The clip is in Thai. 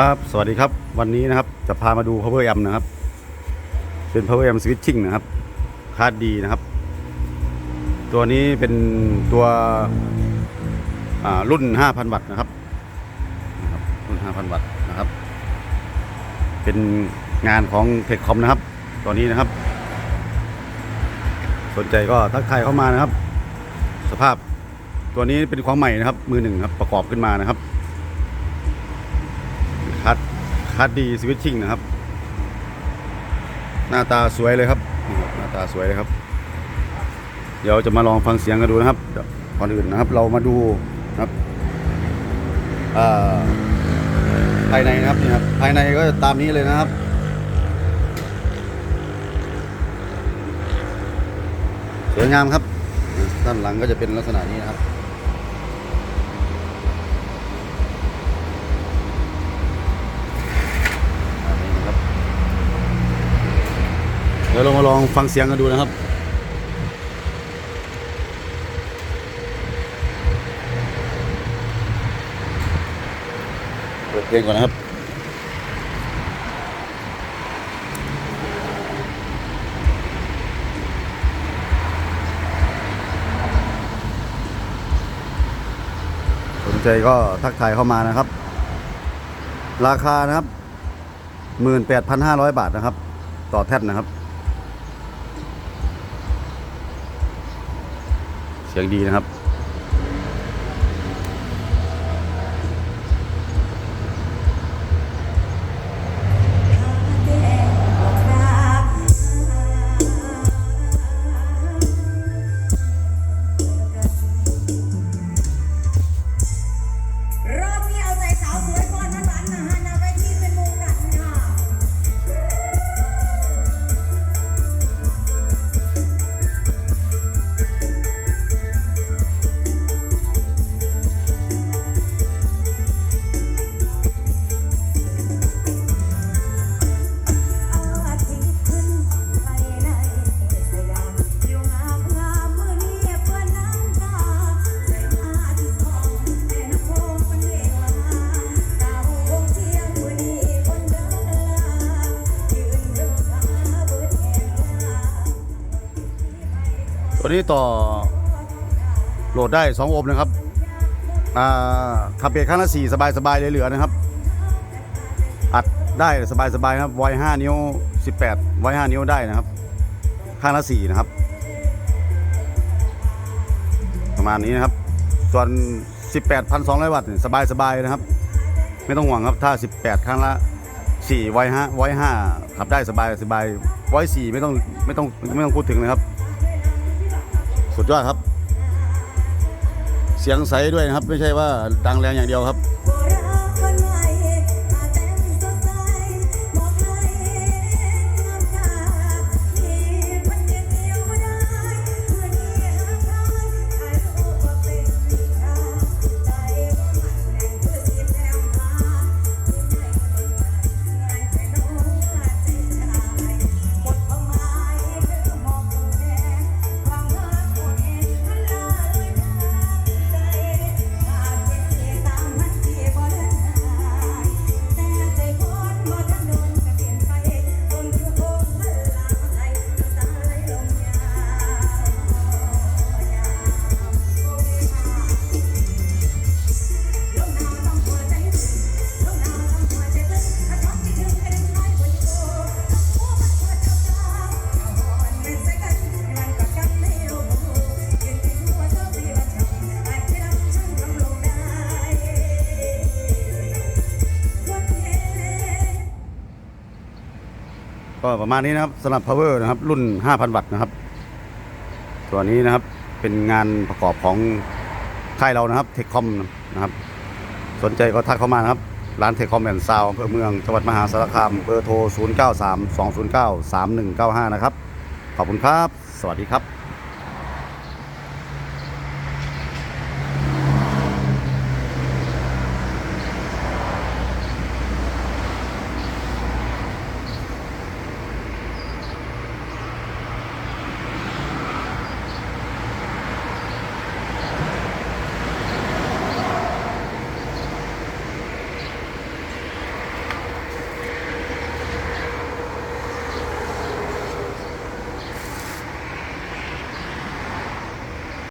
ครับสวัสดีครับวันนี้นะครับจะพามาดู power amp นะครับ เป็น power amp switching นะครับคาดดีนะครับ ตัวนี้เป็นตัวรุ่น 5,000 วัตต์นะครับนะครับรุ่น 5,000 วัตต์นะครับ เป็นงานของเทคคอมนะครับ ตัวนี้นะครับ สนใจก็ทักทายเข้ามานะครับ สภาพตัวนี้เป็นของใหม่นะครับ มือหนึ่งครับประกอบขึ้นมานะครับ คั ดคัดดีสวิตชิ่งนะครับ หน้าตาสวยเลยครับ หน้าตาสวยเลยครับ เดี๋ยวจะมาลองฟังเสียงกันดูนะครับก่อนอื่นนะครับ เรามาดูนะครับภายในนะครับนี่ครับภายในก็จะตามนี้เลยนะครับสวยงามครับด้านหลังก็จะเป็นลักษณะนี้นะครับ องฟังเสียงกันดูนะครับเปิดเพลงก่อนนะครับสนใจก็ทักทายเข้ามานะครับ ราคานะครับหมื่นแปดพันห้าร้อยบาทนะครับ ต่อแท่นนะครับ สียงดีนะครับ ตัวนี้ต่อโหลดได้ 2 โอห์มนะครับขับเบรกข้างละ4สบายสบายๆเหลือนะครับ อัดได้สบายสบายๆนะครับไว5นิ้ว 18ไว5นิ้วได้นะครับ ข้างละ4นะครับ ประมาณนี้นะครับ ส่วน 18,200 วัตต์สบายสบายๆนะครับ ไม่ต้องห่วงครับถ้า 18 ข้างละ4ไว5ไว5ขับได้สบายสบายไว4ไม่ต้องไม่ต้องไม่ต้องพูดถึงเลยครับ ดยอดครับ เสียงใสด้วยนะครับ ไม่ใช่ว่าดังแรงอย่างเดียวครับ ก็ประมาณนี้นะครับสำหรับ power นะครับ รุ่น 5,000 วัตต์นะครับ ตัวนี้นะครับเป็นงานประกอบของค่ายเรานะครับเทคคอมนะครับ สนใจก็ทักเข้ามานะครับ ร้านเทคคอมแอนด์ซาวอำเภอเมืองจังหวัดมหาสารคามเบอร์โทร 0 9 3 2 0 9 3 1 9 5 นะครับ ขอบคุณครับ สวัสดีครับ